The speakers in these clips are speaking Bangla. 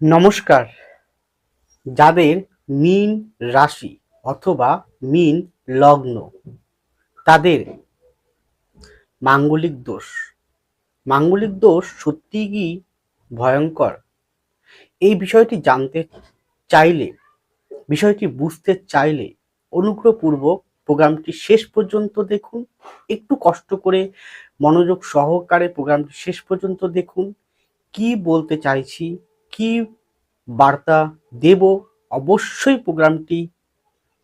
নমস্কার। যাদের মীন রাশি অথবা মীন লগ্ন, তাদের মাঙ্গলিক দোষ। মাঙ্গলিক দোষ সত্যি কি ভয়ঙ্কর? এই বিষয়টি জানতে চাইলে, বিষয়টি বুঝতে চাইলে অনুগ্রহপূর্বক প্রোগ্রামটি শেষ পর্যন্ত দেখুন। একটু কষ্ট করে মনোযোগ সহকারে প্রোগ্রামটি শেষ পর্যন্ত দেখুন। কি বলতে চাইছি? কি বার্তা দেব? অবশ্যই প্রোগ্রামটি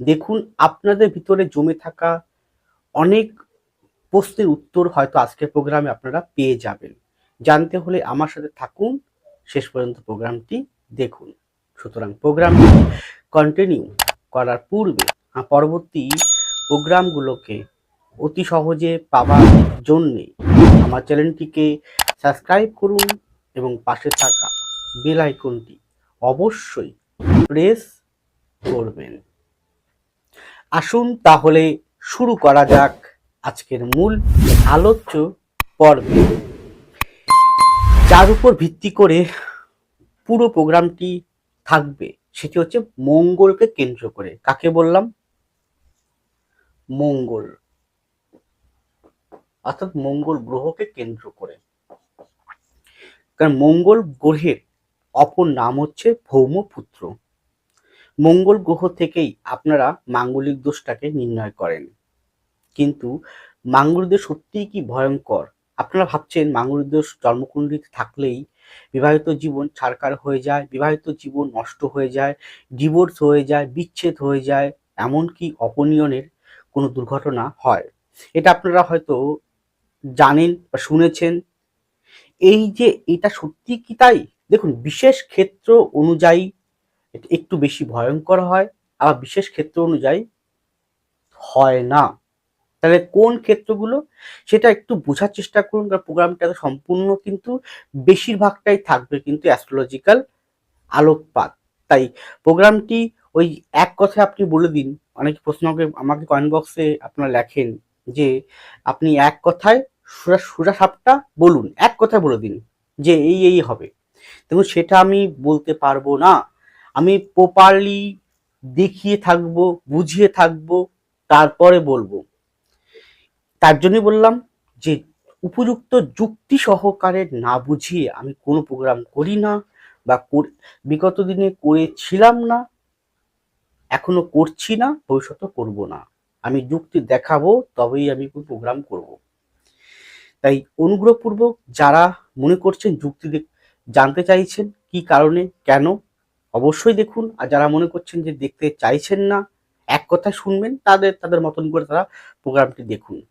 দেখুন। আপনাদের ভিতরে জমে থাকা অনেক প্রশ্নের উত্তর হয়তো আজকের প্রোগ্রামে আপনারা পেয়ে যাবেন। জানতে হলে আমার সাথে থাকুন। শেষ পর্যন্ত প্রোগ্রামটি দেখুন। সুতরাং প্রোগ্রামটি কন্টিনিউ করার পূর্বে পরবর্তী প্রোগ্রামগুলোকে অতি সহজে পাওয়ার জন্যে আমার চ্যানেলটিকে সাবস্ক্রাইব করুন এবং পাশে থাকা বেল আইকনটি অবশ্যই প্রেস করবেন। আসুন তাহলে শুরু করা যাক আজকের মূল আলোচ্য পর্ব। যার উপর ভিত্তি করে পুরো প্রোগ্রামটি থাকবে, সেটি হচ্ছে মঙ্গলকে কেন্দ্র করে। কাকে বললাম? মঙ্গল। অর্থাৎ মঙ্গল গ্রহকে কেন্দ্র করে। কারণ মঙ্গল গ্রহের অপর নাম হচ্ছে ভৌমপুত্র। মঙ্গল গ্রহ থেকেই আপনারা মাঙ্গলিক দোষটাকে নির্ণয় করেন। কিন্তু মাঙ্গলিক দোষ সত্যিই কি ভয়ঙ্কর? আপনারা ভাবছেন মাঙ্গলিক দোষ জন্মকুণ্ডলিতে থাকলেই বিবাহিত জীবন ছাড়কার হয়ে যায়, বিবাহিত জীবন নষ্ট হয়ে যায় ডিভোর্স হয়ে যায়, বিচ্ছেদ হয়ে যায়, এমনকি অপনিয়নের কোনো দুর্ঘটনা হয়। এটা আপনারা হয়তো জানেন বা শুনেছেন। এই যে এটা সত্যি কি তাই? দেখুন, বিশেষ ক্ষেত্র অনুযায়ী একটু বেশি ভয়ঙ্কর হয়, আবার বিশেষ ক্ষেত্র অনুযায়ী হয় না। তাহলে কোন ক্ষেত্রগুলো? সেটা একটু বোঝার চেষ্টা করুন, কারণ প্রোগ্রামটা সম্পূর্ণ কিন্তু বেশিরভাগটাই থাকবে কিন্তু অ্যাস্ট্রোলজিক্যাল আলোকপাত। তাই প্রোগ্রামটি ওই এক কথায় আপনি বলে দিন, অনেক প্রশ্ন আমাকে কয়েন বক্সে আপনারা লেখেন যে আপনি এক কথায় সোজা সোজা সাপটা বলুন, এক কথায় বলে দিন যে এই এই হবে। দেখুন, সেটা আমি বলতে পারব না। আমি প্রপারলি দেখিয়ে থাকব, বুঝিয়ে থাকব, তারপরে বলব। তার জন্যই বললাম যে, উপযুক্ত যুক্তি সহকারে না বুঝিয়ে আমি কোনো প্রোগ্রাম করি না বা বিগত দিনে করেছিলাম না, এখনও করছি না ভবিষ্যতে করব না। আমি যুক্তি দেখাবো, তবেই আমি প্রোগ্রাম করব। তাই অনুগ্রহপূর্বক যারা মনে করছেন যুক্তি জানতে চাইছেন কি কারণে, কেন? অবশ্যই দেখুন। আর যারা মনে করছেন যে দেখতে চাইছেন না, এক কথায় শুনবেন, তাদের তাদের মতন করে তারা প্রোগ্রামটি দেখুন।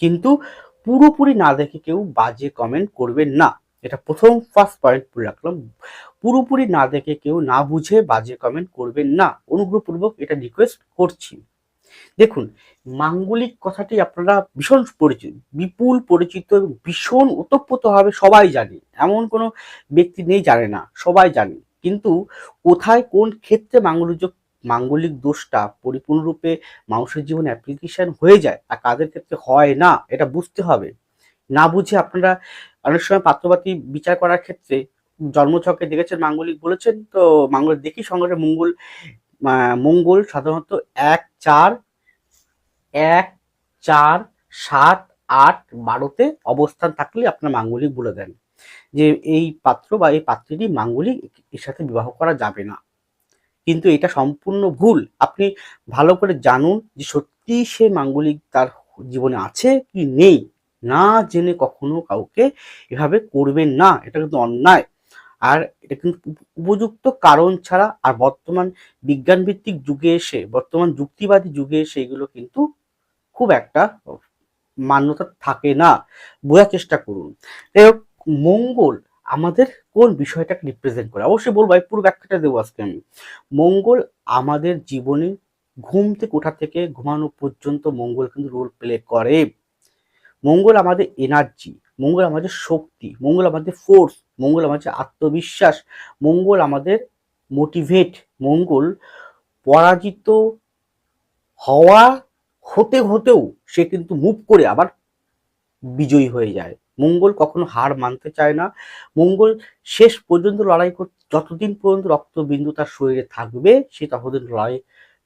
কিন্তু পুরোপুরি না দেখে কেউ বাজে কমেন্ট করবেন না। এটা প্রথম ফার্স্ট পয়েন্ট বলে রাখলাম। পুরোপুরি না দেখে কেউ না বুঝে বাজে কমেন্ট করবেন না। অনুগ্রহপূর্বক এটা রিকোয়েস্ট করছি। দেখুন মাঙ্গলিক কথাটি আপনারা ভীষণ পরিচিত, বিপুল পরিচিত ভীষণ ওতপ্রোতভাবে সবাই জানে। এমন কোনো ব্যক্তি নেই, জানে না, সবাই জানে। কিন্তু কোথায়, কোন ক্ষেত্রে মাঙ্গলিক মাঙ্গলিক দোষটা পরিপূর্ণরূপে মানুষের জীবনে অ্যাপ্লিকেশন হয়ে যায় আর কাদের ক্ষেত্রে হয় না, এটা বুঝতে হবে। না বুঝে আপনারা অনেক সময় পাত্রপাতি বিচার করার ক্ষেত্রে জন্মছকে দেখেছেন, মাঙ্গলিক বলেছেন, তো মাঙ্গল দেখি সঙ্গে মঙ্গল মঙ্গল সাধারণত এক, চার এক, চার, সাত, আট, বারোতে অবস্থান থাকলে আপনার মাঙ্গলিক বলে দেন। যে এই পাত্র বা এই পাত্রীটি মাঙ্গলিক, এর সাথে বিবাহ করা যাবে না। কিন্তু এটা সম্পূর্ণ ভুল। আপনি ভালো করে জানুন যে সত্যি সে মাঙ্গলিক তার জীবনে আছে কি নেই। না জেনে কখনো কাউকে এভাবে করবেন না। এটা কিন্তু অন্যায়। আর এটা কিন্তু উপ- উপযুক্ত কারণ ছাড়া আর বর্তমান বিজ্ঞানভিত্তিক যুগে এসে, বর্তমান যুক্তিবাদী যুগে এসে এগুলো কিন্তু খুব একটা মান্যতা থাকে না। বোঝার চেষ্টা করুন। মঙ্গল আমাদের কোন বিষয়টাকে রিপ্রেজেন্ট করে? অবশ্যই বলব, এই পুরো ব্যাখ্যাটা দেবো আজকে আমি। মঙ্গল আমাদের জীবনে ঘুম থেকে ওঠা থেকে ঘুমানো পর্যন্ত মঙ্গল কিন্তু রোল প্লে করে। মঙ্গল আমাদের এনার্জি মঙ্গল আমাদের শক্তি, মঙ্গল আমাদের ফোর্স মঙ্গল আমাদের আত্মবিশ্বাস, মঙ্গল আমাদের মোটিভেট মঙ্গল পরাজিত হওয়া হতে হতেও সে কিন্তু মুভ করে আবার বিজয়ী হয়ে যায়। মঙ্গল কখনো হার মানতে চায় না। মঙ্গল শেষ পর্যন্ত লড়াই কর যতদিন পর্যন্ত রক্তবিন্দু তার শরীরে থাকবে, সে ততদিন লড়াই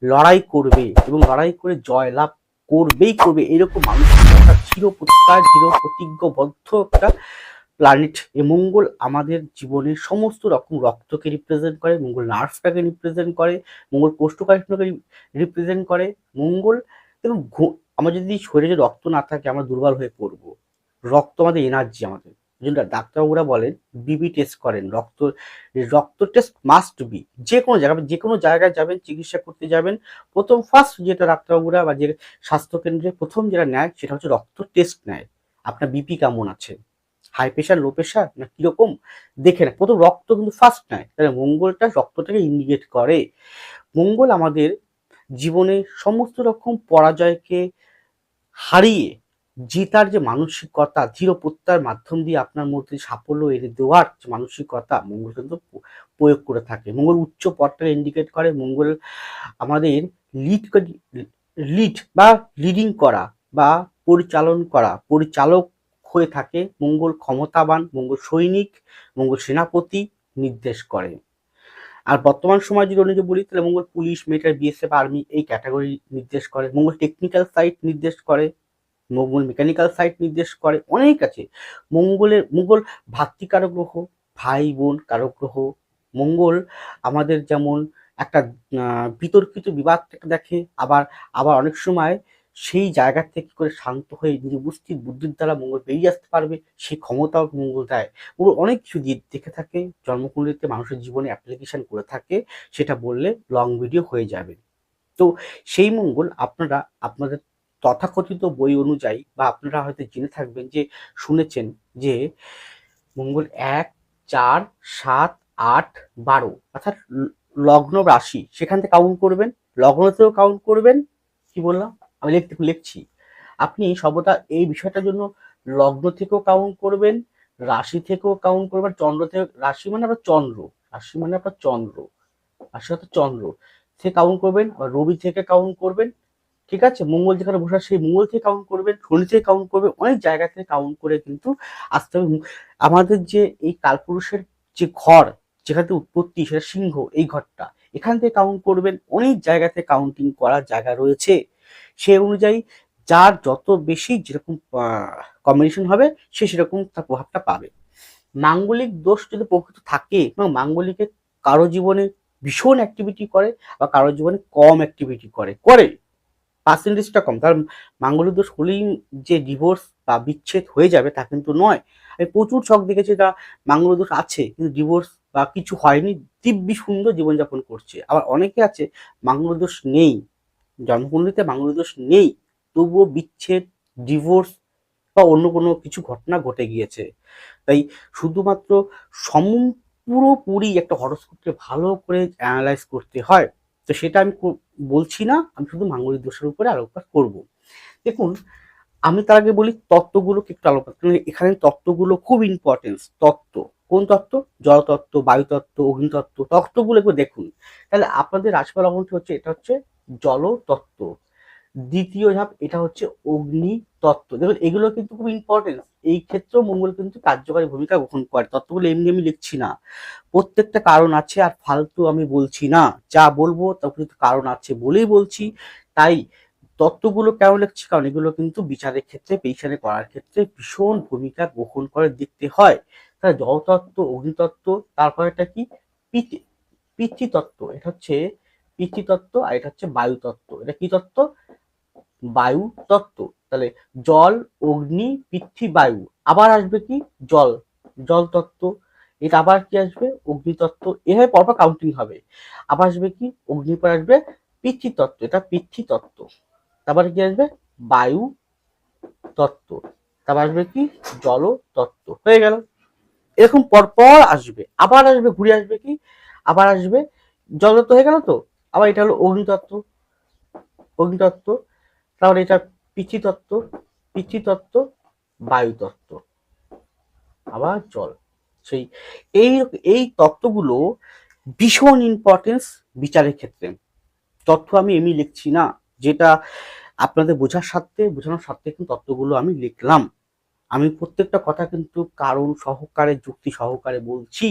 লড়াই করবে এবং লড়াই করে জয় লাভ করবেই করবে। এরকম মানুষের একটা চিরপ্রত্যয় চির প্রতিজ্ঞবদ্ধ একটা প্ল্যানেট এ মঙ্গল আমাদের জীবনের সমস্ত রকম রক্তকে রিপ্রেজেন্ট করে, মঙ্গল নার্ভটাকে রিপ্রেজেন্ট করে, মঙ্গল কোষ্ঠকাঠিন্যকে রিপ্রেজেন্ট করে। মঙ্গল এবং আমার যদি শরীরে রক্ত না থাকে, আমরা দুর্বল হয়ে পড়ব। রক্ত আমাদের এনার্জি আমাদের। জন্য ডাক্তারবাবুরা বলেন বিবি টেস্ট করেন। রক্ত রক্ত টেস্ট মাস্ট বি যে কোনো জায়গায় যে কোনো জায়গায় যাবেন, চিকিৎসা করতে যাবেন, প্রথম ফার্স্ট যেটা ডাক্তারবাবুরা বা যে স্বাস্থ্যকেন্দ্রে প্রথম যেটা নেয়, সেটা হচ্ছে রক্ত টেস্ট নেয়। আপনার বিপি কেমন আছে? হাই প্রেশার লো প্রেশার না কীরকম? দেখে নেয় প্রথম রক্ত কিন্তু ফার্স্ট নেয়। তাহলে মঙ্গলটা রক্তটাকে ইন্ডিকেট করে। মঙ্গল আমাদের জীবনে সমস্ত রকম পরাজয়কে হারিয়ে জেতার যে মানসিকতা ধীর প্রত্যয়ের মাধ্যম দিয়ে আপনার মধ্যে সাফল্য এনে দেওয়ার যে মানসিকতা, মঙ্গল কিন্তু প্রয়োগ করে থাকে। মঙ্গল উচ্চ পথটা ইন্ডিকেট করে, মঙ্গল আমাদের লিড লিড বা লিডিং করা বা পরিচালন করা, পরিচালক হয়ে থাকে। মঙ্গল ক্ষমতাবান, মঙ্গল সৈনিক, মঙ্গল সেনাপতি নির্দেশ করে। আর বর্তমান সময় যদি অন্য বলি, তাহলে Mangal police military BSF army এই ক্যাটাগরি নির্দেশ করে। মঙ্গল টেকনিক্যাল সাইট নির্দেশ করে, মঙ্গল মেকানিক্যাল সাইট নির্দেশ করে, অনেক আছে। মঙ্গলের, মঙ্গল ভাতৃকারক গ্রহ, ভাই, বোন, কারক গ্রহ। মঙ্গল আমাদের যেমন একটা বিতর্কিত বিবাদ দেখে, আবার আবার অনেক সময় সেই জায়গা থেকে করে শান্ত হয়ে নিজের উপস্থিত বুদ্ধির দ্বারা মঙ্গল বেরিয়ে আসতে পারবে, সেই ক্ষমতাও মঙ্গল দেয়। মঙ্গল অনেক কিছু দিয়ে দেখে থাকে, জন্মকুণ্ডলিতে মানুষের জীবনে অ্যাপ্লিকেশন করে থাকে, সেটা বললে লং ভিডিও হয়ে যাবে। তো সেই মঙ্গল আপনারা, আপনাদের তথাকথিত বই অনুযায়ী বা আপনারা হয়তো জেনে থাকবেন যে, শুনেছেন যে মঙ্গল এক, চার, সাত, আট, বারো, অর্থাৎ লগ্ন রাশি, সেখান থেকে কাউন্ট করবেন, লগ্নতেও কাউন্ট করবেন, কি বললাম? আমি লিখছি। আপনি সর্বদা এই বিষয়টার জন্য লগ্ন থেকেও কাউন্ট করবেন, রাশি থেকেও কাউন্ট করবেন চন্দ্র থেকে, রাশি মানে আপনার চন্দ্র, রাশি মানে আপনার চন্দ্র, রাশি হচ্ছে চন্দ্র। থেকে কাউন্ট করবেন, আবার রবি থেকে কাউন্ট করবেন, ঠিক আছে? মঙ্গল যেখানে বসে সেই মঙ্গল থেকে কাউন্ট করবেন, শনি থেকে কাউন্ট করবেন, অনেক জায়গা থেকে কাউন্ট করে কিন্তু আসতে হবে। আমাদের যে এই কালপুরুষের যে ঘর, যেখান থেকে উৎপত্তি, সেটা সিংহ, এই ঘরটা, এখান থেকে কাউন্ট করবেন, অনেক জায়গাতে কাউন্টিং করার জায়গা রয়েছে। সেই অনুযায়ী যার যত বেশি যেরকম কম্বিনেশন হবে, সে সেরকম তার প্রভাবটা পাবে। মাঙ্গলিক দোষ যদি প্রকৃত থাকে, এবং মাঙ্গলিকের কারও জীবনে ভীষণ অ্যাক্টিভিটি করে, বা কারও জীবনে কম অ্যাক্টিভিটি করে করে পার্সেন্টেজটা কম তার মাঙ্গলিক দোষ হলেই যে ডিভোর্স বা বিচ্ছেদ হয়ে যাবে তা কিন্তু নয়। আমি প্রচুর ছক দেখেছি তা মাঙ্গল দোষ আছে, কিন্তু ডিভোর্স বা কিছু হয়নি, দিব্যি সুন্দর জীবনযাপন করছে। আবার অনেকে আছে মাঙ্গল দোষ নেই। জন্মকুণ্ডলিতে মাঙ্গল দোষ নেই, তবুও বিচ্ছেদ ডিভোর্স বা অন্য কোনো কিছু ঘটনা ঘটে গিয়েছে। তাই শুধুমাত্র সম পুরোপুরি একটা হরস্কোপকে ভালো করে অ্যানালাইজ করতে হয়। তো সেটা আমি বলছি না, আমি শুধু মাঙ্গলিক দোষের উপরে আলোকপাত করব। দেখুন, আমি তার আগে বলি তত্ত্বগুলোকে একটু আলোকপাত কারণ এখানে তত্ত্বগুলো খুব ইম্পর্টেন্স তত্ত্ব। কোন তত্ত্ব? জলতত্ত্ব, বায়ুতত্ত্ব, অগ্নিতত্ত্ব, তত্ত্বগুলো একটু দেখুন। তাহলে আপনাদের রাজপাল লগ্নটি হচ্ছে, এটা হচ্ছে জলতত্ত্ব। দ্বিতীয় ধাপ, এটা হচ্ছে অগ্নি তত্ত্ব দেখুন, এগুলো কিন্তু খুব ইম্পর্টেন্ট এই ক্ষেত্রেও মঙ্গল কিন্তু কার্যকারী ভূমিকা গ্রহণ করে। তত্ত্বগুলো এমনি আমি লিখছি না। প্রত্যেকটা কারণ আছে আর ফালতু আমি বলছি না। যা বলব তার কিন্তু কারণ আছে বলেই বলছি। তাই তত্ত্বগুলো কেন লিখছি? কারণ এগুলো কিন্তু বিচারের ক্ষেত্রে পেশারে করার ক্ষেত্রে ভীষণ ভূমিকা গ্রহণ করে, দেখতে হয়। তাহলে জলতত্ত্ব, অগ্নিতত্ত্ব তারপর এটা কি? পিতৃ, পিতৃতত্ত্ব। এটা হচ্ছে পিতৃতত্ত্ব আর এটা হচ্ছে বায়ুতত্ত্ব। এটা কি তত্ত্ব? বায়ু তত্ত্ব। তাহলে জল, অগ্নি, পৃথ্বী, বায়ু। আবার আসবে কি? জল। জল তত্ত্ব। এটা আবার কি আসবে? অগ্নিতত্ত্ব এভাবে পরপর কাউন্টিং হবে। আবার আসবে কি? অগ্নির পর আসবে পিতৃতত্ত্ব এটা পৃথ্বী তত্ত্ব। তারপরে কি আসবে? বায়ু তত্ত্ব। তারপর আসবে কি? জল তত্ত্ব। হয়ে গেল। এরকম পরপর আসবে। আবার আসবে, ঘুরে আসবে কি? আবার আসবে। জলতত্ত্ব হয়ে গেল তো? আবার এটা হলো অগ্নিতত্ত্ব অগ্নিতত্ত্ব তাহলে এটা পিতৃতত্ত্ব পিতৃতত্ত্ব বায়ুতত্ত্ব। আবার জল। সেই এই এই তত্ত্বগুলো ভীষণ ইম্পর্টেন্স বিচারের ক্ষেত্রে। তথ্য আমি এমনি লিখছি না, যেটা আপনাদের বোঝার স্বার্থে, বোঝানোর স্বার্থে কিন্তু তত্ত্বগুলো আমি লিখলাম। আমি প্রত্যেকটা কথা কিন্তু কারণ সহকারে, যুক্তি সহকারে বলছি।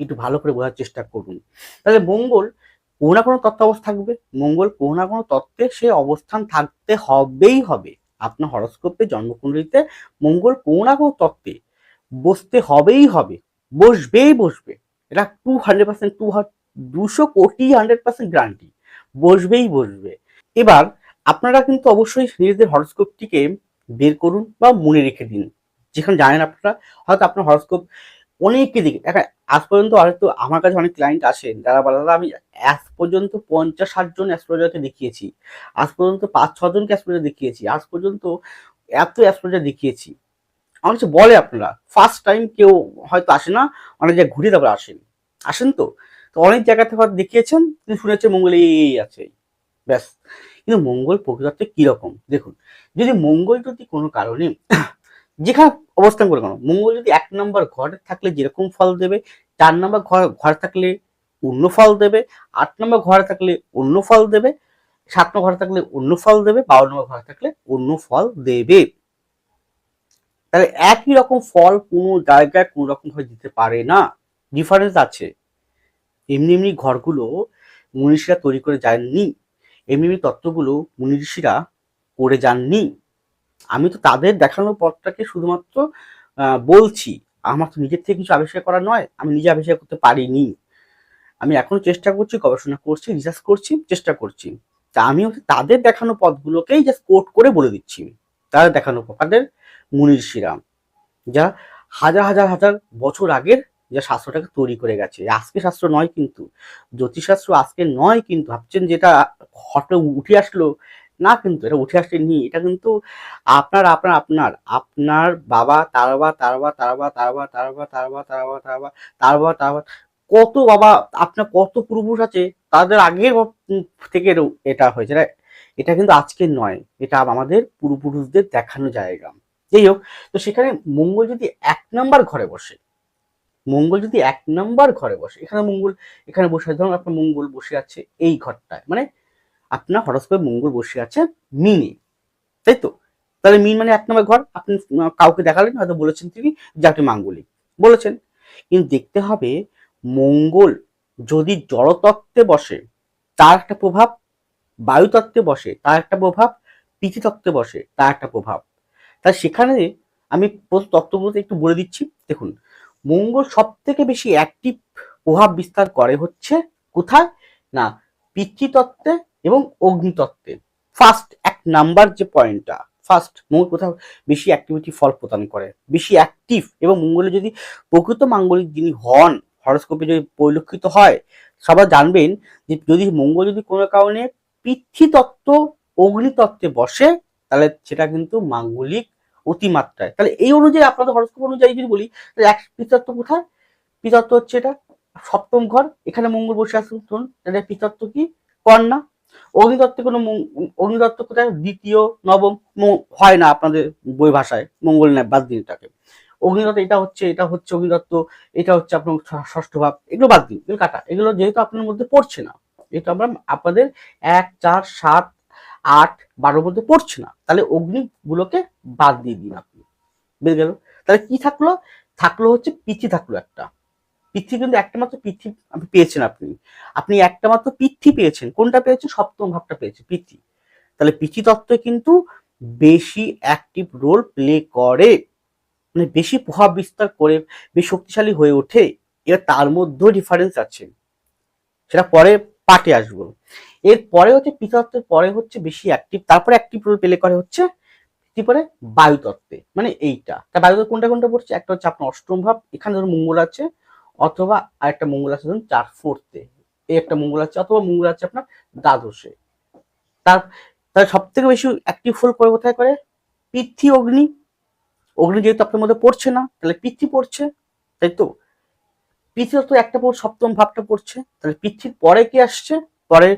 একটু ভালো করে বোঝার চেষ্টা করুন। তাহলে মঙ্গল কোনো না কোনো তত্ত্বাবস্থা থাকবে। মঙ্গল কোনো না কোনো তত্ত্বে সে অবস্থান থাকতে হবেই হবে। আপনার হরস্কোপে জন্মকুণ্ডলিতে মঙ্গল কোনো না কোনো তত্ত্বে বসতে হবেই হবে। বসবেই বসবে। এটা টু হান্ড্রেড পার্সেন্ট টু দুশো কোটি হান্ড্রেড পার্সেন্ট গ্যারান্টি বসবেই বসবে। এবার আপনারা কিন্তু অবশ্যই নিজেদের হরস্কোপটিকে বের করুন বা মনে রেখে দিন। যেখানে জানেন আপনারা, হয়তো আপনার হরস্কোপ অনেককে দিকে। দেখা আজ পর্যন্ত হয়তো আমার কাছে অনেক ক্লায়েন্ট আসেন যারা বলে "দাদা, আমি আজ পর্যন্ত পঞ্চাশ ষাট জন অ্যাস্ট্রোলজারকে দেখিয়েছি আজ পর্যন্ত পাঁচ ছজনকে অ্যাস্ট্রোলজার দেখিয়েছি আজ পর্যন্ত এত অ্যাস্ট্রোলজার দেখিয়েছি। আমার কাছে বলে আপনারা ফার্স্ট টাইম কেউ হয়তো আসে না অনেক জায়গায় ঘুরে তারপর আসেন। আসেন তো? তো অনেক জায়গা থেকে দেখিয়েছেন কিন্তু শুনেছেন মঙ্গল এই আছে। ব্যাস। কিন্তু মঙ্গল প্রকৃততে কীরকম? দেখুন যদি মঙ্গল যদি কোনো কারণে যেখানে অবস্থান করে কেন? মঙ্গল যদি এক নম্বর ঘরে থাকলে যেরকম ফল দেবে, চার নম্বর ঘর, ঘরে থাকলে অন্য ফল দেবে, আট নম্বর ঘরে থাকলে অন্য ফল দেবে, সাত নম্বর ঘরে থাকলে অন্য ফল দেবে, বারো নম্বর ঘরে থাকলে অন্য ফল দেবে। তাহলে একই রকম ফল কোনো জায়গায় কোনো রকম ভাবে দিতে পারে না। ডিফারেন্স আছে। এমনি এমনি ঘরগুলো মনীষীরা তৈরি করে যাননি। এমনি এমনি তত্ত্বগুলো মনীষীরা করে যাননি। আমি তো তাদের দেখানো পথটাকে শুধুমাত্র বলছি। আমার তো নিজের থেকে কিছু আবিষ্কার করা নয়, আমি নিজে আবিষ্কার করতে পারিনি। আমি এখনও চেষ্টা করছি, গবেষণা করছি রিসার্চ করছি, চেষ্টা করছি। তা আমি তাদের দেখানো পথগুলোকেই জাস্ট কোট করে বলে দিচ্ছি। তাদের দেখানো পথ, তাদের মুনির শ্রীরাম যা হাজার হাজার হাজার বছর আগের যা শাস্ত্রটাকে তৈরি করে গেছে। আজকে শাস্ত্র নয় কিন্তু, জ্যোতিষশাস্ত্র আজকে নয় কিন্তু, ভাবছেন যেটা হঠাৎ উঠে আসলো না কিন্তু এটা উঠে আসেনি এটা কিন্তু আপনার আপনার আপনার আপনার বাবা তারবা তারবা তারবা তারবা তারবা তারবা তারবা তারবা তারবা তারবা কত বাবা আপনার কত পূর্বপুরুষ আছে তাদের আগের থেকে এটা হয়েছে এটা কিন্তু আজকে নয় এটা আমাদের পূর্বপুরুষদের দেখানো জায়গা যাই হোক তো সেখানে মঙ্গল যদি এক নাম্বার ঘরে বসে মঙ্গল যদি এক নাম্বার ঘরে বসে এখানে মঙ্গল এখানে বসে ধরুন আপনার মঙ্গল বসে আছে এই ঘরটায় মানে আপনার হরস্কোপে মঙ্গল বসে আছে মিনে তাই তো? তাহলে মিন মানে এক নম্বর ঘর। আপনি কাউকে দেখালেন, হয়তো বলেছেন তিনি যে আপনি মাঙ্গলিক বলেছেন। কিন্তু দেখতে হবে, মঙ্গল যদি জড়তত্ত্বে বসে, তার একটা প্রভাব, বায়ুতত্ত্বে বসে, তার একটা প্রভাব পৃথিতত্ত্বে বসে, তার একটা প্রভাব। তাই সেখানে আমি তত্ত্বগুলোতে একটু বলে দিচ্ছি। দেখুন, মঙ্গল সব থেকে বেশি অ্যাক্টিভ প্রভাব বিস্তার করে হচ্ছে কোথায়? না, পিতৃতত্ত্বে এবং অগ্নিতত্ত্বে। ফার্স্ট এক নাম্বার যে পয়েন্টটা ফার্স্ট মঙ্গল কোথাও বেশি অ্যাক্টিভিটি ফল প্রদান করে। বেশি অ্যাক্টিভ এবং মঙ্গলে যদি প্রকৃত মাঙ্গলিক যিনি হন হরস্কোপে যদি পরিলক্ষিত হয়, সবাই জানবেন যে যদি মঙ্গল যদি কোনো কারণে পৃথিতত্ত্ব, অগ্নিতত্ত্বে বসে, তাহলে সেটা কিন্তু মাঙ্গলিক অতিমাত্রায়। তাহলে এই অনুযায়ী আপনাদের হরস্কোপ অনুযায়ী যদি বলি, তাহলে এক পিতত্ব কোথায়? পিতত্ব হচ্ছে এটা সপ্তম ঘর, এখানে মঙ্গল বসে আসুন তাহলে পিতত্ব কি? কন্যা। অগ্নিতত্ত্বে কোনো অগ্নিদত্ত কোথায়? দ্বিতীয়, নবম হয় না আপনাদের বই ভাষায়, মঙ্গল নেয় বাদ দিন এটাকে। অগ্নিতত্ত্ব এটা হচ্ছে এটা হচ্ছে অগ্নিতত্ত্ব এটা হচ্ছে আপনার ষষ্ঠ ভাব, এগুলো বাদ দিন, এগুলো কাটা। এগুলো যেহেতু আপনার মধ্যে পড়ছে না, যেহেতু আমরা আপনাদের এক, চার, সাত, আট, বারোর মধ্যে পড়ছে না, তাহলে অগ্নিগুলোকে বাদ দিয়ে দিন আপনি। বেড়ে গেল? তাহলে কি থাকল? থাকল হচ্ছে পিথি থাকল একটা। পিথি কিন্তু একটা মাত্র পিথি আপনি পেয়েছেন আপনি। আপনি একটা মাত্র পিথি পেয়েছেন। কোনটা পেয়েছেন? সপ্তম ভাবটা পেয়েছেন পৃথিবী তাহলে পিথি তত্ত্ব কিন্তু বেশি অ্যাক্টিভ রোল প্লে করে। মানে বেশি প্রভাব বিস্তার করে, বেশি শক্তিশালী হয়ে ওঠে। এবার তার মধ্যেও ডিফারেন্স আছে। সেটা পরে পাটে আসব। এর পরে হচ্ছে পিতত্বের পরে হচ্ছে বেশি অ্যাক্টিভ তারপরে অ্যাক্টিভ রোল প্লে করে হচ্ছে কি পরে বায়ুতত্ত্বে। মানে এইটা। তা বায়ুতত্ত্ব কোনটা কোনটা পড়ছে? একটা হচ্ছে আপনার অষ্টম ভাব, এখানে ধরুন মঙ্গল আছে। অথবা আরেকটা মঙ্গল আছে ধরুন চার ফোর্থে এই একটা মঙ্গল আছে অথবা মঙ্গল আছে আপনার দ্বাদশে। তার তার সব থেকে বেশি অ্যাক্টিভ ফোল করে কোথায় করে? পৃথ্বী অগ্নি। অগ্নি যেহেতু আপনার মধ্যে পড়ছে না, তাহলে পৃথ্বী পড়ছে, তাই তো? পৃথিবী তো একটা পর সপ্তম ভাবটা পড়ছে, তাহলে পৃথিবীর পরে কি আসছে? পরে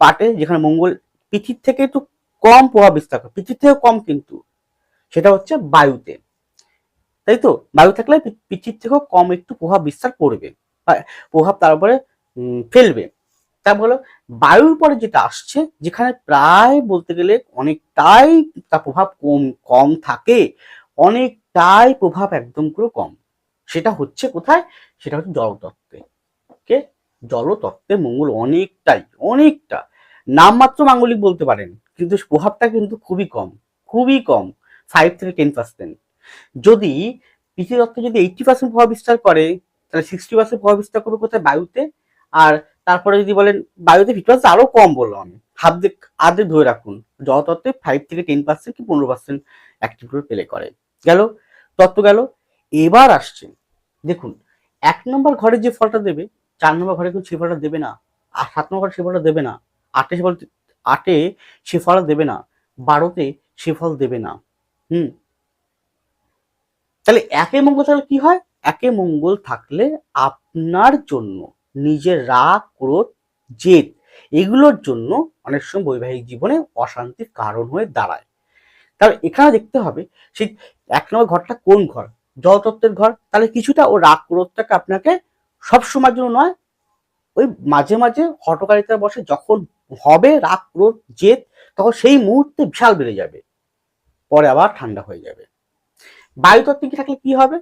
পাটে যেখানে মঙ্গল পৃথিবীর থেকে একটু কম প্রভাব বিস্তার করে পৃথিবীর থেকেও কম কিন্তু। সেটা হচ্ছে বায়ুতে। তাই তো? বায়ু থাকলে পৃ- পৃথিবীর থেকেও কম একটু প্রভাব বিস্তার করবে। প্রভাব তারপরে উম, ফেলবে। তা বলো বায়ুর পরে যেটা আসছে যেখানে প্রায় বলতে গেলে অনেকটাই তার প্রভাব কম কম থাকে অনেকটাই প্রভাব একদম পুরো কম। সেটা হচ্ছে কোথায়? সেটা হচ্ছে জলতত্ত্বে। ওকে? জলতত্ত্বে মঙ্গল অনেকটাই অনেকটা। নামমাত্র মাঙ্গলিক বলতে পারেন কিন্তু প্রভাবটা কিন্তু খুবই কম খুবই কম ফাইভ থেকে টেন পার্সেন্ট যদি পৃথিবীতত্ত্বে যদি এইটটি পার্সেন্ট প্রভাব বিস্তার করে, তাহলে সিক্সটি পার্সেন্ট প্রভাব বিস্তার করবে কোথায়? বায়ুতে। আর তারপরে যদি বলেন বায়ুতে ফিফটি পার্সেন্ট আরও কম বললাম আমি হাফ আর্ধেক ধরে রাখুন জলতত্ত্বে ফাইভ থেকে টেন পার্সেন্ট কি পনেরো পার্সেন্ট অ্যাক্টিভ প্লে করে। গেল, তত্ত্ব গেল, এবার আসছে। দেখুন, এক নম্বর ঘরে যে ফলটা দেবে, চার নম্বর ঘরে কেউ সে ফলটা দেবে না, আর সাত নম্বর ঘরে সে ফলটা দেবে না, আটে সে ফল আটে সে ফল দেবে না, বারোতে সে ফল দেবে না। হুম তাহলে একে মঙ্গল তাহলে কি হয়? একে মঙ্গল থাকলে আপনার জন্য নিজের রাগ, ক্রোধ, জেদ এগুলোর জন্য অনেক সময় বৈবাহিক জীবনে অশান্তির কারণ হয়ে দাঁড়ায়। তাহলে এখানে দেখতে হবে, সেই এক নম্বর ঘরটা কোন ঘর? জলতত্ত্বের ঘর। তাহলে কিছুটা ও রাগ, ক্রোধটাকে আপনাকে সব সময়ের জন্য নয়, ওই মাঝে মাঝে হটকারিতা বসে যখন হবে রাগ, ক্রোধ, জেদ, তখন সেই মুহূর্তে বিশাল বেড়ে যাবে, পরে আবার ঠান্ডা হয়ে যাবে। বায়ুতত্ত্বে কি থাকলে কি হবে?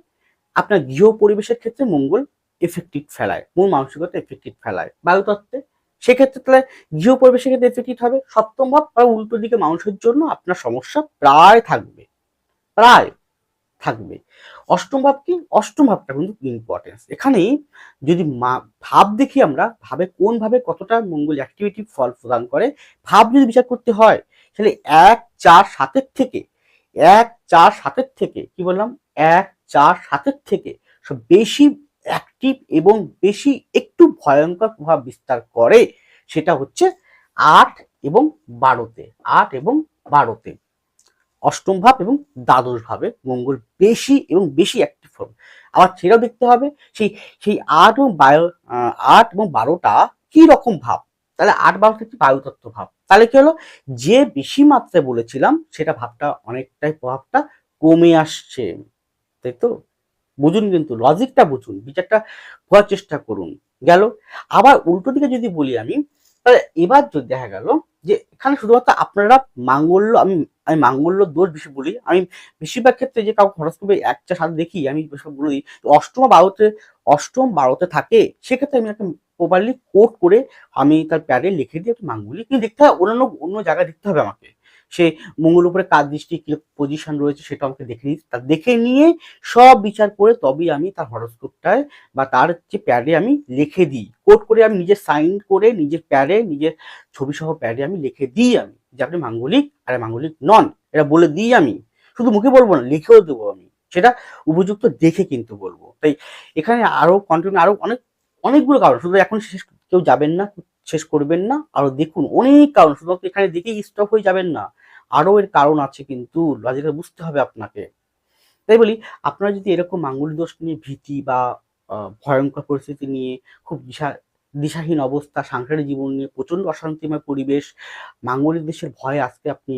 আপনার গৃহ পরিবেশের ক্ষেত্রে মঙ্গল এফেক্টিভ ফেলায়, মূল মানসিকতা এফেক্টিভ ফেলায়। বায়ুতত্ত্বে সেক্ষেত্রে তাহলে গৃহ পরিবেশের ক্ষেত্রে এফেক্টিভ হবে? সপ্তম ভাব, বা উল্টো দিকে মানুষের জন্য আপনার সমস্যা প্রায় থাকবে। প্রায় থাকবে। অষ্টম ভাব কি? অষ্টম ভাবটা কিন্তু ইম্পর্টেন্স এখানেই যদি ভাব দেখি আমরা, ভাবে কোন ভাবে কতটা মঙ্গল অ্যাক্টিভিটি ফল প্রদান করে, ভাব যদি বিচার করতে হয়, তাহলে এক, চার, সাতের থেকে এক চার সাতের থেকে কি বললাম? এক চার সাতের থেকে সব বেশি অ্যাক্টিভ এবং বেশি একটু ভয়ঙ্কর প্রভাব বিস্তার করে সেটা হচ্ছে আট এবং বারোতে আট এবং বারোতে। অষ্টম ভাব এবং দ্বাদশ ভাবে মঙ্গল বেশি এবং বেশি অ্যাক্টিভ হবে আবার সেটাও দেখতে হবে সেই সেই আট এবং আহ, আট এবং বারোটা কি রকম ভাব? তাহলে আট বারোটা হচ্ছে বায়ুতত্ত্ব ভাব। তাহলে কি হলো? যে বেশি মাত্রায় বলেছিলাম, সেটা ভাবটা অনেকটাই প্রভাবটা কমে আসছে। তাই তো? বুঝুন কিন্তু লজিকটা বুঝুন, বিচারটা বোঝার চেষ্টা করুন। গেল? আবার উল্টো দিকে যদি বলি আমি, তাহলে এবার যদি দেখা গেল যে এখানে শুধুমাত্র আপনারা মাঙ্গল্য, আমি আমি মাঙ্গল্য দোষ বেশি বলি, আমি বেশিরভাগ ক্ষেত্রে যে কাউকে হরস্কোপে একটা সাথে দেখি, আমি বলি তো অষ্টম বারোতে অষ্টম বারোতে থাকে, সেক্ষেত্রে আমি একটা প্রপারলি কোট করে আমি তার প্যাডে লিখে দিয়ে একটা মাঙ্গলিক কিন্তু দেখতে হবে অন্যান্য, অন্য জায়গায় দেখতে হবে আমাকে। সে মঙ্গল উপরে কার দৃষ্টি, কি পজিশন রয়েছে সেটা আমাকে দেখে নিই তা দেখে নিয়ে সব বিচার করে তবেই আমি তার হরস্কোপটায় বা তার যে প্যাডে আমি লিখে দিই। কোট করে আমি নিজের সাইন করে নিজের প্যাডে নিজের ছবি সহ প্যাডে আমি লিখে দিই আমি, যে আপনি মাঙ্গলিক আর মাঙ্গলিক নন, এটা বলে দিই আমি। শুধু মুখে বলব না, লিখেও দেবো আমি। সেটা উপযুক্ত দেখে কিন্তু বলব। তাই এখানে আরও কন্টিনিউ আরও অনেক অনেকগুলো কারণ, শুধু এখন শেষ, কেউ যাবেন না, শেষ করবেন না। আরও দেখুন, অনেক কারণ শুধু এখানে দেখেই স্টপ হয়ে যাবেন না। আরও এর কারণ আছে কিন্তু লজিকটা বুঝতে হবে আপনাকে। তাই বলি, আপনারা যদি এরকম মাঙ্গলিক দোষ নিয়ে ভীতি বা ভয়ঙ্কর পরিস্থিতি নিয়ে খুব দিশাহীন অবস্থা, সাংসারিক জীবন নিয়ে প্রচণ্ড অশান্তিময় পরিবেশ। মাঙ্গলিক দেশের ভয়ে আজকে আপনি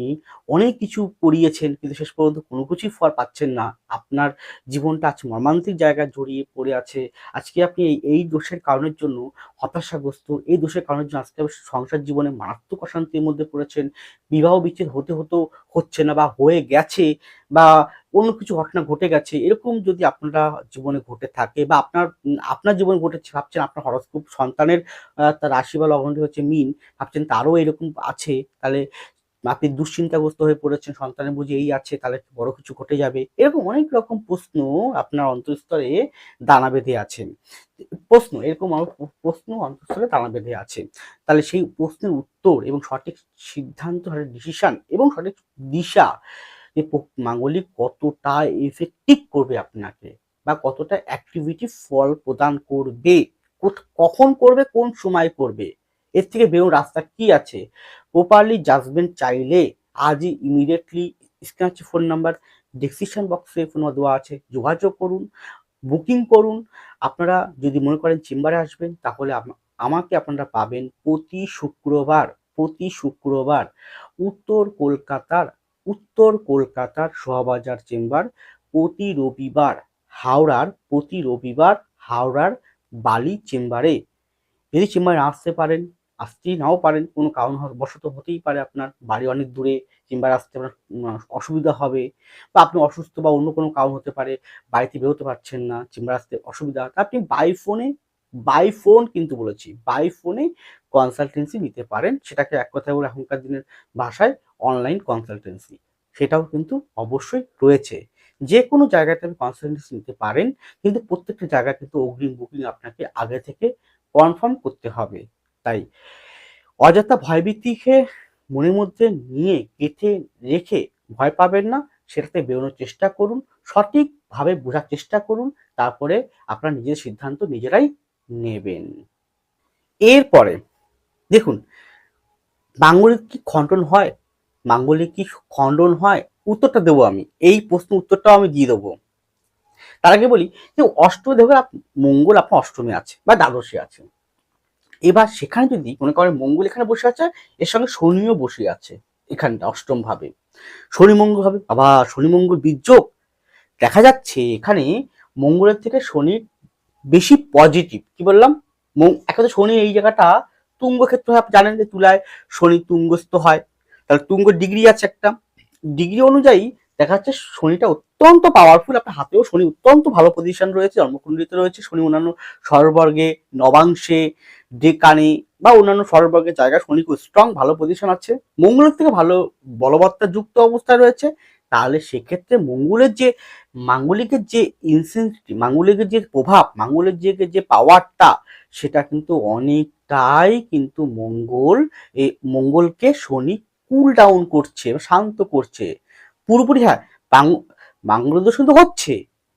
অনেক কিছু করিয়েছেন, কিন্তু শেষ পর্যন্ত কোনো কিছুই ফল পাচ্ছেন না। আপনার জীবনটা আজ মর্মান্তিক জায়গায় জড়িয়ে পড়ে আছে। আজকে আপনি এই দোষের কারণের জন্য হতাশাগ্রস্ত। এই দোষের কারণের জন্য আজকে সংসার জীবনে মারাত্মক অশান্তির মধ্যে পড়েছেন। বিবাহ বিচ্ছেদ হতে হতো, হচ্ছে না বা হয়ে গেছে। বা অন্য কিছু ঘটনা ঘটে গেছে, এরকম যদি আপনারা জীবনে ঘটে থাকে বা আপনার আপনার জীবনে ঘটেছে, ভাবছেন আপনার হরস্কোপ সন্তানের তার রাশি বা লগ্নটি হচ্ছে মিন, ভাবছেন তারও এরকম আছে, তাহলে আপনি দুশ্চিন্তাগ্রস্ত হয়ে পড়েছেন, সন্তানের বুঝি এই আছে, তাহলে বড় কিছু ঘটে যাবে, এরকম অনেক রকম প্রশ্ন আপনার অন্তঃস্তরে দানা বেঁধে আছে প্রশ্ন, এরকম প্রশ্ন অন্তঃস্তরে দানা বেঁধে আছে। তাহলে সেই প্রশ্নের উত্তর এবং সঠিক সিদ্ধান্ত, সঠিক ডিসিশন এবং সঠিক দিশা যে মাঙ্গলিক কতটা এফেক্টিভ করবে আপনাকে? বা কতটা অ্যাক্টিভিটি ফল প্রদান করবে? কখন করবে? কোন সময় করবে? এর থেকে বেরোন রাস্তা কি আছে? প্রপারলি জাজমেন্ট চাইলে আজই ইমিডিয়েটলি স্ক্রিন আছে ফোন নাম্বার ডিসক্রিপশন বক্সে ফোন দেওয়া আছে, যোগাযোগ করুন বুকিং করুন। আপনারা যদি মনে করেন চেম্বারে আসবেন, তাহলে আম- আমাকে আপনারা পাবেন প্রতি শুক্রবার প্রতি শুক্রবার উত্তর কলকাতার উত্তর কলকাতার শোয়াবাজার চেম্বার প্রতি রবিবার, হাওড়ার প্রতি রবিবার, হাওড়ার বালি চেম্বারে। যদি চেম্বারে আসতে পারেন, আসতেই নাও পারেন, কোনো কারণ বশত হতেই পারে আপনার বাড়ি অনেক দূরে চেম্বারে আসতে আপনার অসুবিধা হবে, বা আপনি অসুস্থ বা অন্য কোনো কারণ হতে পারে, বাড়িতে বেরোতে পারছেন না চেম্বার আসতে অসুবিধা আপনি বাই ফোনে বাই ফোন কিন্তু বলেছি। বাই ফোনে কনসালটেন্সি নিতে পারেন। সেটাকে এক কথায় বলে এখনকার দিনের ভাষায় অনলাইন কনসালটেন্সি সেটাও কিন্তু অবশ্যই রয়েছে। যে কোনো জায়গাতে আপনি কনসালটেন্সি নিতে পারেন, কিন্তু প্রত্যেকটা জায়গা কিন্তু অগ্রিম বুকিং আপনাকে আগে থেকে কনফার্ম করতে হবে। তাই অযথা ভয়ভীতিকে মনের মধ্যে নিয়ে কেটে রেখে ভয় পাবেন না, সেটাতে বেরোনোর চেষ্টা করুন, সঠিকভাবে বোঝার চেষ্টা করুন, তারপরে আপনার নিজের সিদ্ধান্ত নিজেরাই নেবেন। এরপরে, দেখুন মাঙ্গলিক কি খণ্ডন হয়? মাঙ্গলিক কি খণ্ডন হয়? উত্তরটা দেবো আমি। এই প্রশ্ন উত্তরটাও আমি দিয়ে দেবো। তার আগে বলি যে, অষ্টমী দেখবেন মঙ্গল আপনার অষ্টমী আছে বা দ্বাদশী আছে। এবার সেখানে যদি মনে করেন মঙ্গল এখানে বসে আছে, এর সঙ্গে শনিও বসে আছে এখানটা অষ্টম ভাবে শনি মঙ্গল হবে, আবার শনি মঙ্গল বীর্যোগ দেখা যাচ্ছে এখানে মঙ্গলের থেকে শনি বেশি পজিটিভ কি বললাম? একটা শনি এই জায়গাটা তুঙ্গ ক্ষেত্র হয়, আপনি জানেন যে তুলায় শনি তুঙ্গস্থ হয়। তাহলে তুঙ্গ ডিগ্রি আছে একটা। ডিগ্রি অনুযায়ী দেখা যাচ্ছে শনিটা অত্যন্ত পাওয়ারফুল আপনার হাতেও শনি অত্যন্ত ভালো পজিশন রয়েছে, জন্মকুণ্ডলিতে রয়েছে, শনি অন্যান্য স্বরবর্গে নবাংশে, ডেকানে বা অন্যান্য স্বরবর্গের জায়গায় শনি খুব স্ট্রং ভালো পজিশন আছে। মঙ্গলের থেকে ভালো বলবত্তা যুক্ত অবস্থায় রয়েছে। তাহলে সেক্ষেত্রে মঙ্গলের যে, মাঙ্গলিকের যে ইনসেন্সিটি মাঙ্গলিকের যে প্রভাব, মাঙ্গলের যে যে পাওয়ারটা সেটা কিন্তু অনেকটাই কিন্তু মঙ্গল এই মঙ্গলকে শনি কুল ডাউন করছে শান্ত করছে। পুরোপুরি হ্যাঁ বাংলা দূষণ তো হচ্ছে,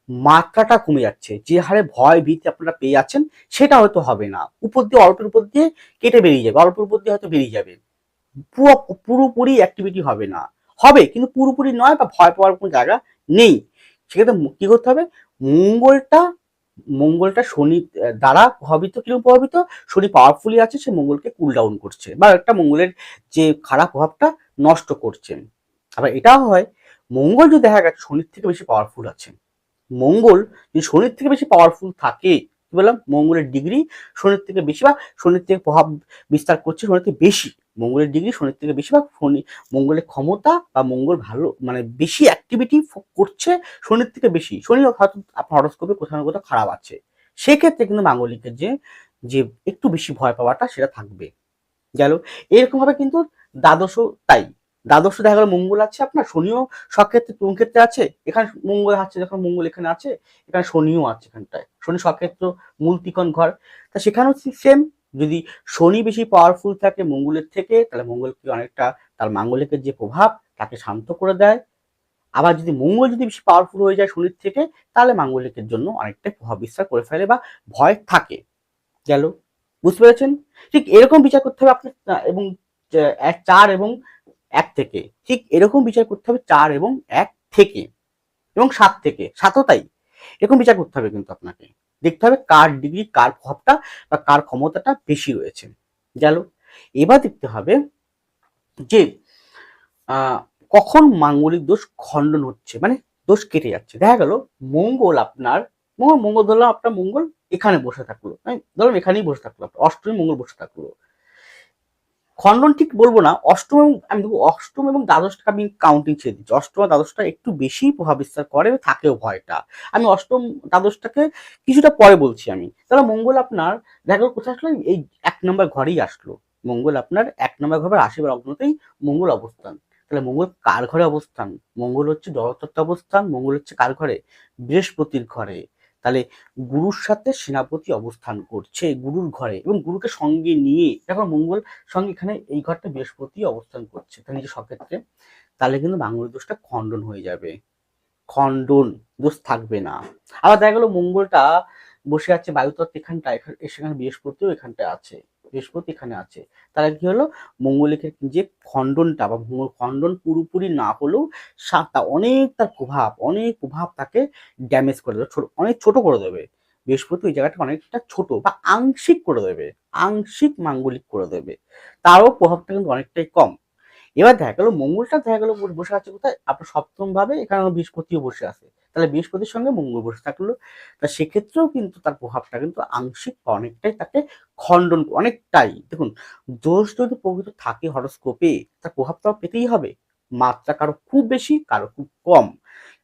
মাত্রাটা কমে যাচ্ছে। যে হারে ভয় ভীতি আপনারা পেয়ে যাচ্ছেন, সেটা হয়তো হবে না। উপর দিয়ে, অল্পের উপর দিয়ে কেটে বেরিয়ে যাবে, অল্পের উপর দিয়ে হয়তো বেরিয়ে যাবে। পুরো, পুরোপুরি অ্যাক্টিভিটি হবে না। হবে, কিন্তু পুরোপুরি নয় বা ভয় পাওয়ার কোনো জায়গা নেই। সেক্ষেত্রে কি করতে হবে? মঙ্গলটা মঙ্গলটা শনি দ্বারা প্রভাবিত, কীরকম প্রভাবিত? শনি পাওয়ারফুলি আছে, সে মঙ্গলকে কুল ডাউন করছে বা একটা মঙ্গলের যে খারাপ প্রভাবটা নষ্ট করছে। আবার এটাও হয়, মঙ্গল যদি দেখা গেছে শনির থেকে বেশি পাওয়ারফুল আছে, মঙ্গল যদি শনির থেকে বেশি পাওয়ারফুল থাকে বললাম? মঙ্গলের ডিগ্রি শনির থেকে বেশি বা শনির থেকে প্রভাব বিস্তার করছে শনির থেকে বেশি। মঙ্গলের ডিগ্রি শনির থেকে বেশি বা শনি মঙ্গলের ক্ষমতা বা মঙ্গল ভালো মানে বেশি অ্যাক্টিভিটি করছে শনির থেকে বেশি। শনি হয়তো আপনার হরস্কোপে কোথাও না কোথাও খারাপ আছে। সেক্ষেত্রে কিন্তু মাঙ্গলিকের যে যে একটু বেশি ভয় পাওয়াটা সেটা থাকবে। গেল, এরকমভাবে কিন্তু দ্বাদশও তাই। দ্বাদশ দেখা গেল মঙ্গল আছে আপনার, শনিও সক্ষেত্রে ক্ষেত্রে আছে? এখানে মঙ্গল আছে, যখন মঙ্গল এখানে আছে, এখানে শনিও আছে এখানটায়। শনি সক্ষেত্র মূল ত্রিকোণ ঘর। তা সেখানেও সেম যদি শনি বেশি পাওয়ারফুল থাকে মঙ্গলের থেকে, তাহলে মঙ্গলকে অনেকটা, তার মাঙ্গলিকের যে প্রভাব, তাকে শান্ত করে দেয়। আবার যদি মঙ্গল যদি বেশি পাওয়ারফুল হয়ে যায় শনির থেকে, তাহলে মাঙ্গলিকের জন্য অনেকটা প্রভাব বিস্তার করে ফেলে বা ভয় থাকে। গেল। বুঝতে পেরেছেন? ঠিক এরকম বিচার করতে হবে আপনার, এবং চার এবং এক থেকে। ঠিক এরকম বিচার করতে হবে চার এবং এক থেকে। এবং সাত থেকে। সাতও তাই। এরকম বিচার করতে হবে কিন্তু আপনাকে। দেখতে হবে কার ডিগ্রি, কার প্রভাবটা বা কার ক্ষমতাটা বেশি রয়েছে। গেল। এবার দেখতে হবে যে কখন মাঙ্গলিক দোষ খণ্ডন হচ্ছে মানে দোষ কেটে যাচ্ছে। দেখা গেল, মঙ্গল আপনার, মঙ্গল মঙ্গল ধরলাম আপনার মঙ্গল এখানে বসে থাকল। ধরলাম এখানেই বসে থাকল অষ্টমী মঙ্গল বসে থাকল। খণ্ডন ঠিক বলব না, অষ্টম এবং, আমি দেখব অষ্টম এবং দ্বাদশটা আমি কাউন্টিং ছেড়ে দিচ্ছি। অষ্টম আর দ্বাদশটা একটু বেশি প্রভাব বিস্তার করে, থাকেও ভয়টা। আমি অষ্টম দ্বাদশটাকে কিছুটা পরে বলছি আমি। তাহলে মঙ্গল আপনার, দেখা কোথায় আসলো? এই এক নম্বর ঘরেই আসলো। মঙ্গল আপনার এক নম্বর ঘরের আশীর্বাদ অগ্নতেই মঙ্গল অবস্থান। তাহলে মঙ্গল কার ঘরে অবস্থান? মঙ্গল হচ্ছে জগতত্ত্ব অবস্থান, মঙ্গল হচ্ছে কার ঘরে? বৃহস্পতির ঘরে। তাহলে গুরুর সাথে সেনাপতি অবস্থান করছে গুরুর ঘরে এবং গুরুকে সঙ্গে নিয়ে এখন মঙ্গল সঙ্গে এখানে এই ঘরটা বৃহস্পতি অবস্থান করছে তার নিজের সক্ষেত্রে, তাহলে কিন্তু বাংলা দোষটা খণ্ডন হয়ে যাবে। খণ্ডন, দোষ থাকবে না। আবার দেখা গেল মঙ্গলটা বসে আছে বায়ুতত্ত্ব এখানটা সেখানে বৃহস্পতিও এখানটা আছে। বৃহস্পতি এখানে আছে। তাহলে কি হলো? মঙ্গলিকের যে খণ্ডনটা বা খণ্ডন পুরোপুরি না হলেও তা অনেক তার প্রভাব, অনেক প্রভাব তাকে ড্যামেজ করে দেবে। অনেক ছোট করে দেবে। বৃহস্পতি ওই জায়গাটা অনেকটা ছোট বা আংশিক করে দেবে, আংশিক মাঙ্গলিক করে দেবে। তারও প্রভাবটা কিন্তু অনেকটাই কম। এবার দেখা গেল, মঙ্গলটা দেখা গেল, বসে আছে কোথায়? আপনার সপ্তম ভাবে এখানে বৃহস্পতিও বসে আছে। তাহলে বৃহস্পতির সঙ্গে মঙ্গল বসে থাকল, তা সেক্ষেত্রেও কিন্তু তার প্রভাবটা কিন্তু আংশিক অনেকটাই তাকে খণ্ডন অনেকটাই। দেখুন, দোষ যদি প্রকৃত থাকে হরস্কোপে তার প্রভাব তো পেতেই হবে। মাত্রা কারও খুব বেশি, কারও খুব কম।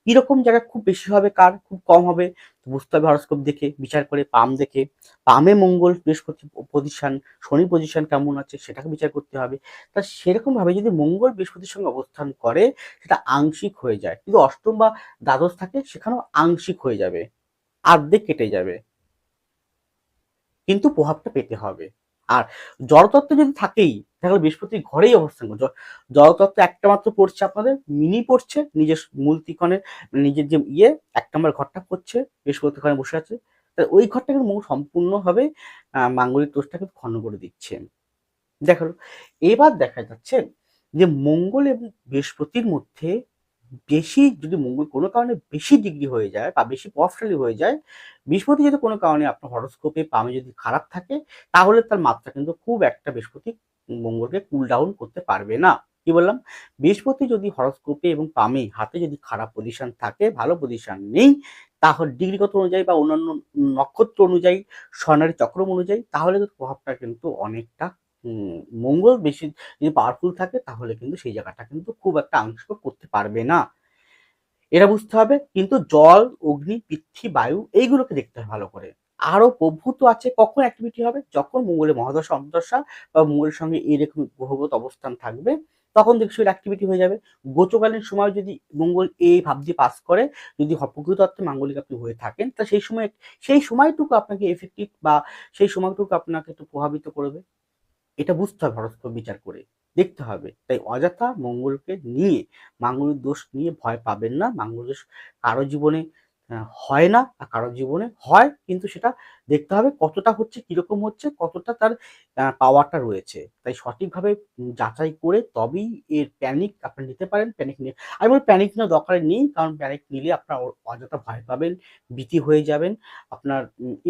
কীরকম জায়গা খুব বেশি হবে, কার খুব কম হবে বুঝতে হবে হরস্কোপ দেখে, বিচার করে, পাম দেখে। পামে মঙ্গল, বৃহস্পতি পজিশন শনি পজিশন কেমন আছে সেটাকে বিচার করতে হবে। তা সেরকম ভাবে যদি মঙ্গল বৃহস্পতির সঙ্গে অবস্থান করে, সেটা আংশিক হয়ে যায়। কিন্তু অষ্টম বা দ্বাদশ থাকে, সেখানেও আংশিক হয়ে যাবে। আর্ধেক কেটে যাবে। কিন্তু প্রভাবটা পেতে হবে। আর জড়তত্ত্ব যদি থাকেই তাহলে বৃহস্পতি ঘরেই অবস্থান করছে। জড়তত্ত্ব একটা মাত্র পড়ছে আপনাদের মিনি পড়ছে নিজের মূল ত্রিকোণের মানে নিজের যে ইয়ে এক নম্বর ঘরটা পড়ছে বৃহস্পতি ঘরে বসে আছে। তাহলে ওই ঘরটা কিন্তু সম্পূর্ণভাবে আহ, মাঙ্গলিক দোষটাকে খণ্ড করে দিচ্ছে। দেখো এবার দেখা যাচ্ছে যে মঙ্গল এবং বৃহস্পতির মধ্যে বেশি যদি মঙ্গল কোনো কারণে বেশি ডিগ্রি হয়ে যায় বা বেশি প্রভাবশালী হয়ে যায় বৃহস্পতি যদি কোনো কারণে আপনার হরস্কোপে পামে যদি খারাপ থাকে তাহলে তার মাত্রা কিন্তু খুব একটা বৃহস্পতি মঙ্গলকে কুল ডাউন করতে পারবে না। কি বললাম? বৃহস্পতি যদি হরস্কোপে এবং পামে হাতে যদি খারাপ পজিশন থাকে, ভালো পজিশন নেই, তাহলে ডিগ্রিগত অনুযায়ী বা অন্যান্য নক্ষত্র অনুযায়ী স্বর্ণারী চক্রম অনুযায়ী, তাহলে প্রভাবটা কিন্তু অনেকটা মঙ্গল বেশি যদি পাওয়ারফুল থাকে, তাহলে কিন্তু সেই জায়গাটা কিন্তু খুব একটা আংশিক করতে পারবে না। এটা বুঝতে হবে। কিন্তু জল, অগ্নি, পৃথ্বী, বায়ু, এইগুলোকে দেখতে হবে ভালো করে। আরও প্রভূত আছে, কখন অ্যাক্টিভিটি হবে? যখন মঙ্গলের মহাদশা, অন্তর্দশা বা মঙ্গলের সঙ্গে এরকম গ্রহগত অবস্থান থাকবে, তখন দেখছি অ্যাক্টিভিটি হয়ে যাবে। গোচকালীন সময় যদি মঙ্গল এই ভাব দিয়ে পাস করে, যদি হ- প্রকৃত অর্থে মাঙ্গলিক আপনি হয়ে থাকেন, তা সেই সময়, সেই সময়টুকু আপনাকে এফেক্টিভ বা সেই সময়টুকু আপনাকে একটু প্রভাবিত করবে। এটা বুঝতে হবে হরস্কোপ বিচার করে। দেখতে হবে। তাই অযথা মঙ্গলকে নিয়ে, মাঙ্গলিক দোষ নিয়ে ভয় পাবেন না। মাঙ্গল দোষ কারও জীবনে হয় না, আর কারও জীবনে হয়, কিন্তু সেটা দেখতে হবে কতটা হচ্ছে, কীরকম হচ্ছে, কতটা তার পাওয়ারটা রয়েছে। তাই সঠিকভাবে যাচাই করে তবেই এর প্যানিক আপনি নিতে পারেন প্যানিক নিয়ে। আমি বলি প্যানিক নেওয়া দরকার নেই, কারণ প্যানিক নিলে আপনার অযথা ভয় পাবেন, ভীতি হয়ে যাবেন, আপনার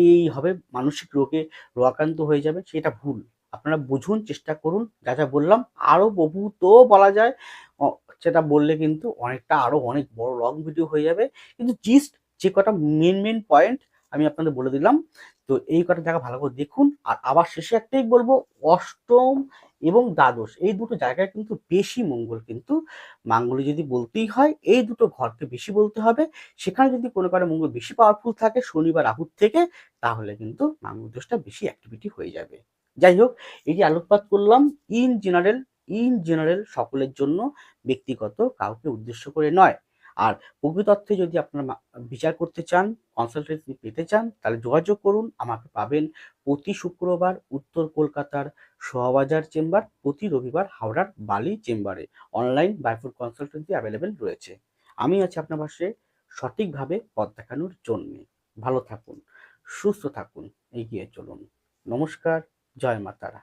এই হবে মানসিক রোগে রোগাক্রান্ত হয়ে যাবে সেটা ভুল। আপনারা বুঝুন, চেষ্টা করুন, যা যা বললাম, আরও বহুত বলা যায় সেটা বললে কিন্তু অনেকটা আরও অনেক বড় লং ভিডিও হয়ে যাবে, কিন্তু জিস্ট যে কটা মেন মেন পয়েন্ট আমি আপনাদের বলে দিলাম। তো এই কটা জায়গা ভালো করে দেখুন। আর আবার শেষে একটাই বলব, অষ্টম এবং দ্বাদশ। এই দুটো জায়গায় কিন্তু বেশি মঙ্গল কিন্তু মাঙ্গলি যদি বলতেই হয়, এই দুটো ঘরকে বেশি বলতে হবে। সেখানে যদি কোনো কারণে মঙ্গল বেশি পাওয়ারফুল থাকে শনি বা রাহুর থেকে, তাহলে কিন্তু মাঙ্গল দোষটা বেশি অ্যাক্টিভিটি হয়ে যাবে। যাই হোক এটি আলোকপাত করলাম ইন জেনারেল ইন জেনারেল সকলের জন্য ব্যক্তিগত কাউকে উদ্দেশ্য করে নয়। আর প্রকৃত অর্থে যদি আপনারা বিচার করতে চান কনসালটেন্সি পেতে চান, তাহলে যোগাযোগ করুন, আমাকে পাবেন প্রতি শুক্রবার উত্তর কলকাতার সোহাবাজার চেম্বার, প্রতি রবিবার হাওড়ার বালি চেম্বারে। অনলাইন বাইফুড কনসালটেন্সি অ্যাভেলেবেল রয়েছে। আমি আছি আপনার পাশে সঠিকভাবে পথ দেখানোর জন্যে। ভালো থাকুন, সুস্থ থাকুন, এগিয়ে চলুন। নমস্কার, জয় মাতারা।